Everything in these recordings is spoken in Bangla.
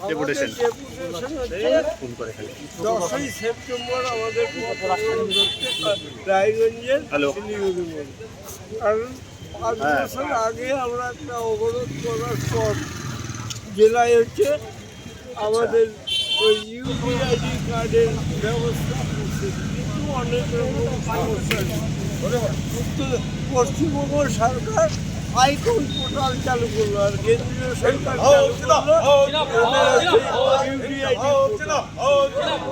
ডেপুটেশন ডেপুটেশন হচ্ছে দশই সেপ্টেম্বর আমাদের রায়গঞ্জের। কারণ পাঁচ হ্যাঁ। বছর আগে আমরা একটা অবরোধ করার পর জেলায় হচ্ছে আমাদের ওই ইউপিআইডি কার্ডের ব্যবস্থা কিন্তু অনেক রকম সমস্যা পশ্চিমবঙ্গ সরকার আইকন পোর্টাল চালু করল আর কেন্দ্রীয় সরকার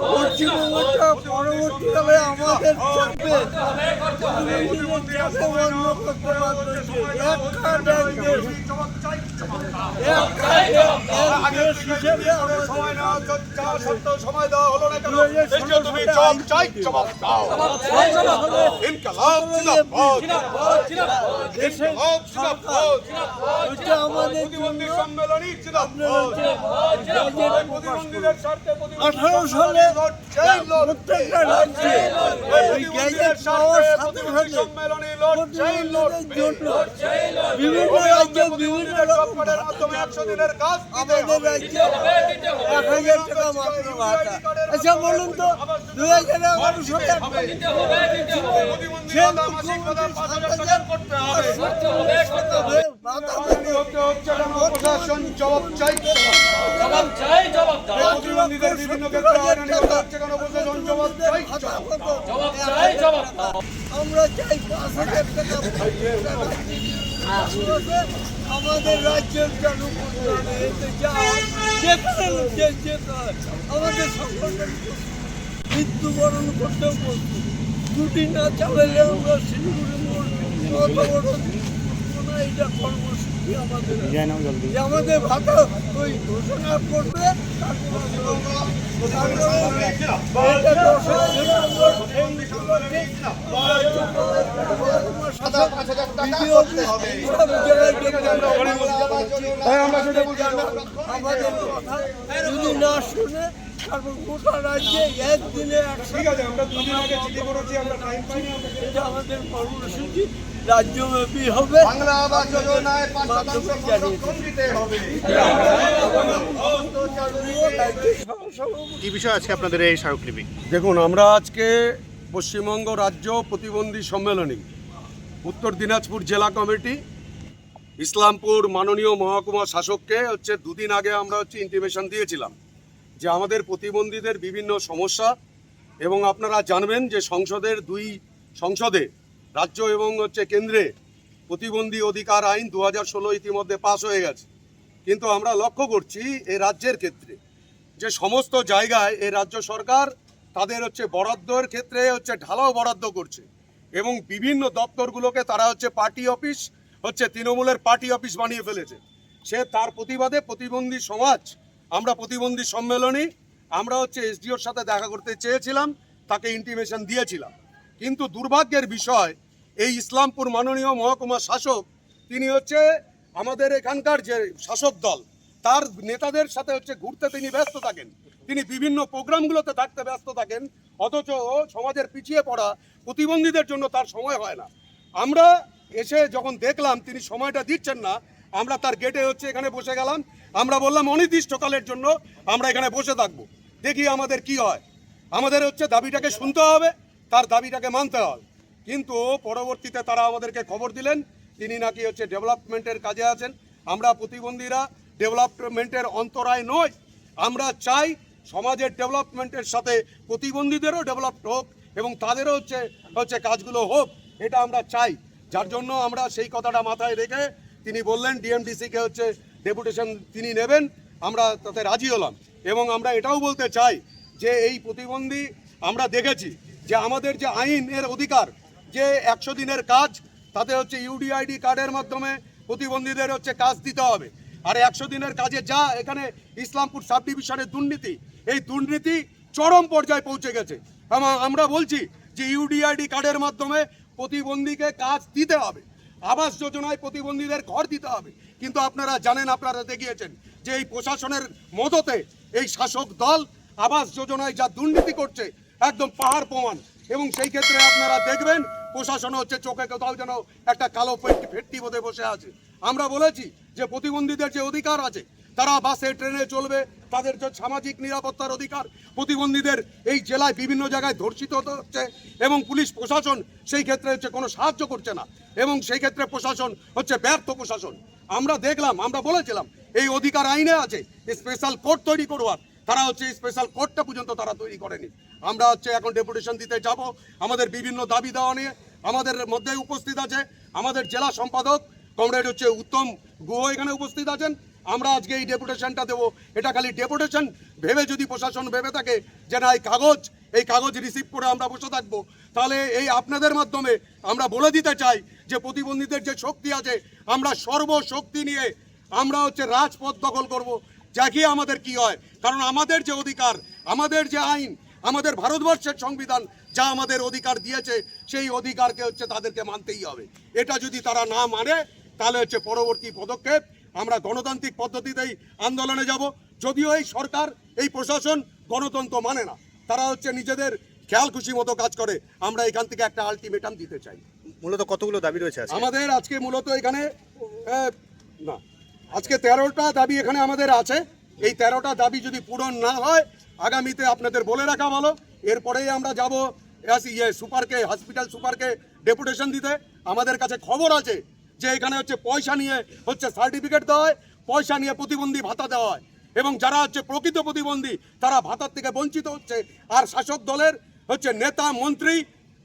পশ্চিমবঙ্গটা পরবর্তীকালে আমাদের চাপে সময় দেওয়া হলো তুমি জবাব চাই জবাব দাও ইনকালাব জিন্দাবাদ আঠারো সালে প্রত্যেকটা রাজ্যে ওই গ্যাজেট পাওয়ার সাথে সাথে সম্মেলনী লড় চাই লড় প্রতিবন্ধীদের জন্য বিভিন্ন রাজ্যে বিভিন্ন রকম সরকারের মাধ্যমে একশো দিনের কাজ আমাদের হবে। রাজ্যে এক হাজার টাকা মাত্র ভাতা আচ্ছা বলুন তো দুই হাজার কেন জবাব চাই জবাব চাই জবাব বিভিন্ন জবাব চাই জবাব চাই জবাব আমরা চাই পাঁচ হাজার টাকা। আমাদের রাজ্যের হয়, হয়, আমাদের সকলকে মৃত্যুবরণ করতেও বলছি দুটি না চালালে আমরা শিলিগুড়ি বড় কর্মসূচি আমাদের। আমাদের ভাতা ওই ঘোষণা করবে তারপর আমরা- তারপরে এটা দশই সেপ্টেম্বর এই আমাদের কথা যদি না শুনে তারপর গোটা রাজ্যে একদিনে ঠিক আছে আমরা দুদিন আগে চিঠি করেছি আমরা টাইম পাইনি এটা আমাদের কর্মসূচি রাজ্যব্যাপী হবে। বাংলা আবাস যোজনায় পাঁচ শতাংশ সংরক্ষণ দিতে হবে। কি বিষয় আজকে আপনাদের এই স্মারকলিপি? দেখুন আমরা আজকে পশ্চিমবঙ্গ রাজ্য প্রতিবন্ধী সম্মেলনী উত্তর দিনাজপুর জেলা কমিটি, ইসলামপুর মাননীয় মহকুমা শাসককে হচ্ছে দুদিন আগে আমরা হচ্ছে ইন্টিমেশন দিয়েছিলাম যে আমাদের প্রতিবন্ধীদের বিভিন্ন সমস্যা এবং আপনারা জানবেন যে সংসদের দুই সংসদে রাজ্য এবং হচ্ছে কেন্দ্রে প্রতিবন্ধী অধিকার আইন দু হাজার ষোলো ইতিমধ্যে পাশ হয়ে গেছে। কিন্তু আমরা লক্ষ্য করছি এই রাজ্যের ক্ষেত্রে যে সমস্ত জায়গায় এই রাজ্য সরকার তাদের হচ্ছে বরাদ্দর ক্ষেত্রে হচ্ছে ঢালাও বরাদ্দ করছে। এবং বিভিন্ন দপ্তরগুলোকে তারা হচ্ছে পার্টি অফিস, হচ্ছে তৃণমূলের পার্টি অফিস বানিয়ে ফেলেছে। সে তার প্রতিবাদে প্রতিবন্ধী সমাজ, আমরা প্রতিবন্ধী সম্মেলনী, আমরা হচ্ছে এসডিওর সাথে দেখা করতে চেয়েছিলাম, তাকে ইন্টিমেশন দিয়েছিলাম। কিন্তু দুর্ভাগ্যের বিষয়, এই ইসলামপুর মাননীয় মহকুমা শাসক, তিনি হচ্ছে আমাদের এখানকার যে শাসক দল তার নেতাদের সাথে হচ্ছে ঘুরতে তিনি ব্যস্ত থাকেন। তিনি বিভিন্ন প্রোগ্রামগুলোতে থাকতে ব্যস্ত থাকেন, অথচ সমাজের পিছিয়ে পড়া প্রতিবন্ধীদের জন্য তার সময় হয় না। আমরা এসে যখন দেখলাম তিনি সময়টা দিচ্ছেন না, আমরা তার গেটে হচ্ছে এখানে বসে গেলাম। আমরা বললাম, অনির্দিষ্টকালের জন্য আমরা এখানে বসে থাকব। দেখি আমাদের কি হয়। আমাদের হচ্ছে দাবিটাকে শুনতে হবে, তার দাবিটাকে মানতে হবে। কিন্তু পরবর্তীতে তারা আমাদেরকে খবর দিলেন, তিনি নাকি হচ্ছে ডেভেলপমেন্টের কাজে আছেন। আমরা প্রতিবন্ধীরা ডেভেলপমেন্টের অন্তরায় নয়। আমরা চাই সমাজের ডেভেলপমেন্টের সাথে প্রতিবন্ধীদেরও ডেভেলপ হোক এবং তাদেরও হচ্ছে হচ্ছে কাজগুলো হোক, এটা আমরা চাই। যার জন্য আমরা সেই কথাটা মাথায় রেখে তিনি বললেন, ডিএমডিসিকে হচ্ছে ডেপুটেশন তিনি নেবেন, আমরা তাতে রাজি হলাম। এবং আমরা এটাও বলতে চাই যে এই প্রতিবন্ধী আমরা দেখেছি যে আমাদের যে আইন এর অধিকার, যে একশো দিনের কাজ, তাতে হচ্ছে ইউডিআইডি কার্ডের মাধ্যমে প্রতিবন্ধীদের হচ্ছে কাজ দিতে হবে। আর একশো দিনের কাজে যা এখানে ইসলামপুর সাব ডিভিশনের দুর্নীতি, এই দুর্নীতি চরম পর্যায়ে পৌঁছে গেছে। আমা- আমরা বলছি যে ইউডিআইডি কার্ডের মাধ্যমে প্রতিবন্ধীকে কাজ দিতে হবে। আবাস যোজনায় প্রতিবন্ধীদের ঘর দিতে হবে। কিন্তু আপনারা জানেন, আপনারা দেখিয়েছেন যে এই প্রশাসনের মদতে এই শাসক দল আবাস যোজনায় যা দুর্নীতি করছে, একদম পাহাড় প্রমাণ। এবং সেই ক্ষেত্রে আপনারা দেখবেন প্রশাসন হচ্ছে চোখে কোথাও যেন একটা কালো পেট্টি ফেট্টি বোধে বসে আছে। আমরা বলেছি যে প্রতিবন্ধীদের যে অধিকার আছে, তারা বাসে, ট্রেনে চলবে, তাদের যে সামাজিক নিরাপত্তার অধিকার, প্রতিবন্ধীদের এই জেলায় বিভিন্ন জায়গায় ধর্ষিত হচ্ছে এবং পুলিশ প্রশাসন সেই ক্ষেত্রে হচ্ছে কোনো সাহায্য করছে না এবং সেই ক্ষেত্রে প্রশাসন হচ্ছে ব্যর্থ প্রশাসন। আমরা দেখলাম, আমরা বলেছিলাম, এই অধিকার আইনে আছে স্পেশাল কোর্ট তৈরি করবার তারা হচ্ছে স্পেশাল কোর্টটা পর্যন্ত তারা তৈরি করেনি। আমরা হচ্ছে এখন ডেপুটেশন দিতে যাব, আমাদের বিভিন্ন দাবি দেওয়া নিয়ে আমাদের মধ্যে উপস্থিত আছে, আমাদের জেলা সম্পাদক কমরেড হচ্ছে উত্তম গুহ এখানে উপস্থিত আছেন। আমরা আজকে এই ডেপুটেশনটা দেবো। এটা খালি ডেপুটেশন। ভেবে যদি প্রশাসন ভেবে থাকে যে না, এই কাগজ এই কাগজ রিসিভ করে আমরা বসে থাকব, তাহলে এই আপনাদের মাধ্যমে আমরা বলে দিতে চাই যে প্রতিবন্ধীদের যে শক্তি আছে, আমরা সর্বশক্তি নিয়ে আমরা হচ্ছে রাজপথ দখল করব। দেখি আমাদের কি হয়। কারণ আমাদের যে অধিকার, আমাদের যে আইন, আমাদের ভারতবর্ষের সংবিধান যা আমাদের অধিকার দিয়েছে, সেই অধিকারকে হচ্ছে তাদেরকে মানতেই হবে। এটা যদি তারা না মানে তাহলে হচ্ছে পরবর্তী পদক্ষেপ আমরা গণতান্ত্রিক পদ্ধতিতেই আন্দোলনে যাব। যদিও এই সরকার এই প্রশাসন গণতন্ত্র মানে না। তারা হচ্ছে নিজেদের খেয়াল খুশি মতো কাজ করে। আমরা এখান থেকে একটা আলটিমেটাম দিতে চাই। মূলত কতগুলো দাবি রয়েছে আমাদের আজকে মূলত এখানে না আজকে তেরোটা দাবি এখানে আমাদের আছে। এই তেরোটা দাবি যদি পূরণ না হয় আগামীতে আপনাদের বলে রাখা ভালো। এরপরেই আমরা যাব ইয়ে সুপারকে হসপিটাল সুপারকে ডেপুটেশন দিতে। আমাদের কাছে খবর আছে যে এখানে হচ্ছে পয়সা নিয়ে হচ্ছে সার্টিফিকেট দেওয়া হয়, পয়সা নিয়ে প্রতিবন্ধী ভাতা দেওয়া হয়। এবং যারা হচ্ছে প্রকৃত প্রতিবন্ধী, তারা ভাতার থেকে বঞ্চিত হচ্ছে। আর শাসক দলের হচ্ছে নেতা, মন্ত্রী,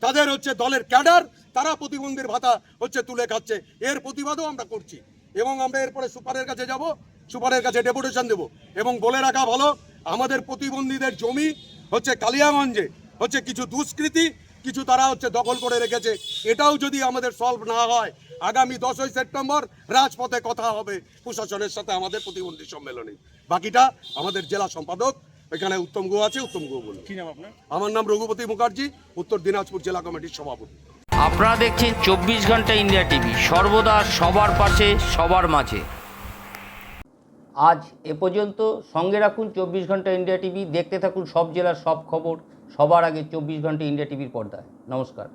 তাদের হচ্ছে দলের ক্যাডার, তারা প্রতিবন্ধীর ভাতা হচ্ছে তুলে খাচ্ছে। এর প্রতিবাদও আমরা করছি। এবং আমরা এরপরে সুপারের কাছে যাব, সুপারের কাছে ডেপুটেশন দেব। এবং বলে রাখা ভালো, আমাদের প্রতিবন্ধীদের জমি হচ্ছে কালিয়াগঞ্জে হচ্ছে কিছু দুষ্কৃতি, কিছু তারা হচ্ছে দখল করে রেখেছে। এটাও যদি আমাদের সলভ না হয় আগামী দশই সেপ্টেম্বর রাজপথে কথা হবে প্রশাসনের সাথে আমাদের প্রতিবন্ধী সম্মেলনে। বাকিটা আমাদের জেলা সম্পাদক এখানে উত্তম গুহ আছে উত্তম গুহ বলুন। আপনার? আমার নাম রঘুপতি মুখার্জি উত্তর দিনাজপুর জেলা কমিটির সভাপতি। আপনারা দেখছেন চব্বিশ ঘণ্টা ইন্ডিয়া টিভি সর্বদা সবার পাশে সবার মাঝে। আজ এ পর্যন্ত সঙ্গে রাখুন চব্বিশ ঘণ্টা ইন্ডিয়া টিভি দেখতে থাকুন সব জেলার সব খবর সবার আগে চব্বিশ ঘণ্টা ইন্ডিয়া টিভির পর্দায়। নমস্কার।